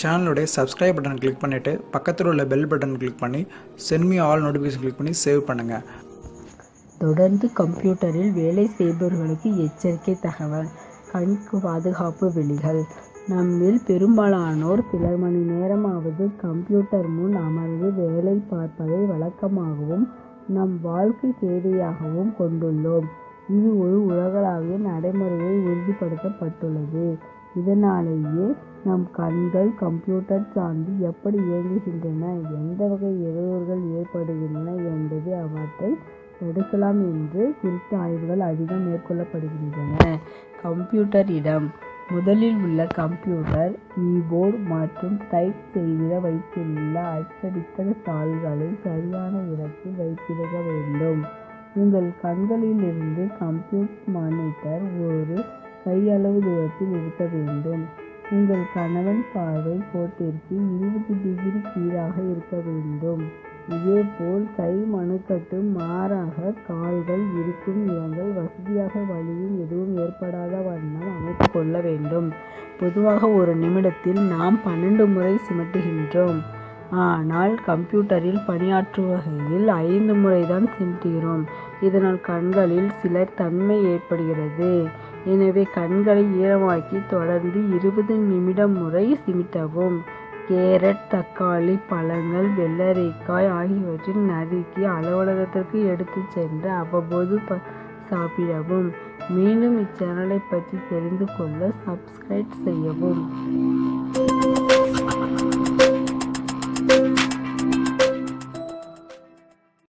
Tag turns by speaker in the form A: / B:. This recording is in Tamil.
A: சேனலுடைய சப்ஸ்கிரைப் பட்டன் கிளிக் பண்ணிவிட்டு பக்கத்தில் உள்ள பெல் பட்டன் கிளிக் பண்ணி சென்மி ஆல் நோட்டிஃபிகேஷன் கிளிக் பண்ணி சேவ் பண்ணுங்கள்
B: தொடர்ந்து கம்ப்யூட்டரில் வேலை செய்பவர்களுக்கு எச்சரிக்கை தகவல் கண்க்கு பாதுகாப்பு விழிகள் நம்மில் பெரும்பாலானோர் சில மணி நேரமாவது கம்ப்யூட்டர் முன் அமர்ந்து வேலை பார்ப்பதை வழக்கமாகவும் நம் வாழ்க்கை தேவையாகவும் கொண்டுள்ளோம். இது ஒரு உலகளாவிய நடைமுறையை உறுதிப்படுத்தப்பட்டுள்ளது. இதனாலேயே நம் கண்கள் கம்ப்யூட்டர் சார்ந்து எப்படி இயங்குகின்றன எந்த வகை இடையூறுகள் ஏற்படுகின்றன என்பதை அவற்றை தடுக்கலாம் என்று குறித்த ஆய்வுகள் அதிகம் மேற்கொள்ளப்படுகின்றன. கம்ப்யூட்டர் இடம். முதலில் உள்ள கம்ப்யூட்டர் கீபோர்டு மற்றும் டைப் செய்திட வைத்துள்ள அச்சடித்த தாள்களை சரியான இடத்தில் வைத்திருக்க வேண்டும். உங்கள் கண்களிலிருந்து கம்ப்யூட்டர் மானிட்டர் ஒரு கையளவு தூரத்தில் இருக்க வேண்டும். உங்கள் கணவன் பார்வை கோட்டிற்கு இருபது டிகிரி கீழாக இருக்க வேண்டும். இதேபோல் கை மணுக்கட்டு மாறாக கால்கள் இருக்கும் இடங்கள் வசதியாக வலியும் எதுவும் ஏற்படாத வண்ணம் அமைத்துக் கொள்ள வேண்டும். பொதுவாக ஒரு நிமிடத்தில் நாம் பன்னெண்டு முறை சிமிட்டுகின்றோம். ஆனால் கம்ப்யூட்டரில் பணியாற்றுவகையில் ஐந்து முறைதான் சிமிட்டுகிறோம் இதனால் கண்களில் சில தன்மை ஏற்படுகிறது. எனவே கண்களை ஈரமாக்கி தொடர்ந்து இருபது நிமிடம் முறை சிமிட்டவும். கேரட் தக்காளி பழங்கள் வெள்ளரிக்காய் ஆகியவற்றை நறுக்கி அலுவலகத்திற்கு எடுத்து சென்று அவ்வப்போது ப சாப்பிடவும். மீண்டும் இச்சேனலை பற்றி தெரிந்து கொள்ள சப்ஸ்கிரைப் செய்யவும்.